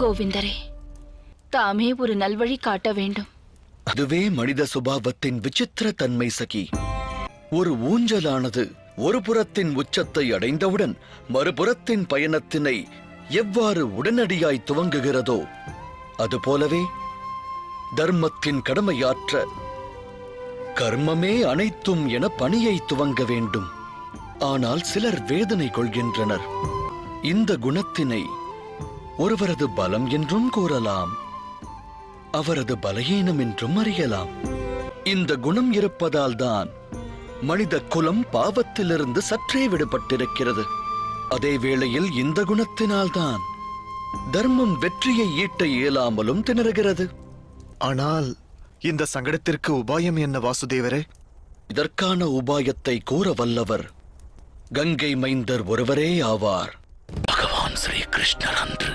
கோவிந்தரே தாமே ஒரு நல்வழி காட்ட வேண்டும். அதுவே மனித சுபாவத்தின் விசித்திர தன்மை சகி. ஒரு ஊஞ்சலானது ஒரு புறத்தின் உச்சத்தை அடைந்தவுடன் மறுபுறத்தின் பயணத்தினை எவ்வாறு உடனடியாய் துவங்குகிறதோ அதுபோலவே தர்மத்தின் கடமையாற்ற கர்மமே அனைத்தும் என பணியை துவங்க வேண்டும். ஆனால் சிலர் வேதனை கொள்கின்றனர். இந்த குணத்தினை ஒருவரது பலம் என்றும் கூறலாம். அவரது பலகீனம் என்றும் அறியலாம். இந்த குணம் இருப்பதால் தான் மனித குலம் பாவத்திலிருந்து சற்றே விடுபட்டிருக்கிறது. அதே வேளையில் இந்த குணத்தினால்தான் தர்மம் வெற்றியை ஈட்ட இயலாமலும் திணறுகிறது. ஆனால் இந்த சங்கடத்திற்கு உபாயம் என்ன வாசுதேவரே? இதற்கான உபாயத்தை கூற வல்லவர் கங்கை மைந்தர் ஒருவரே ஆவார். பகவான் ஸ்ரீ கிருஷ்ணர் அந்த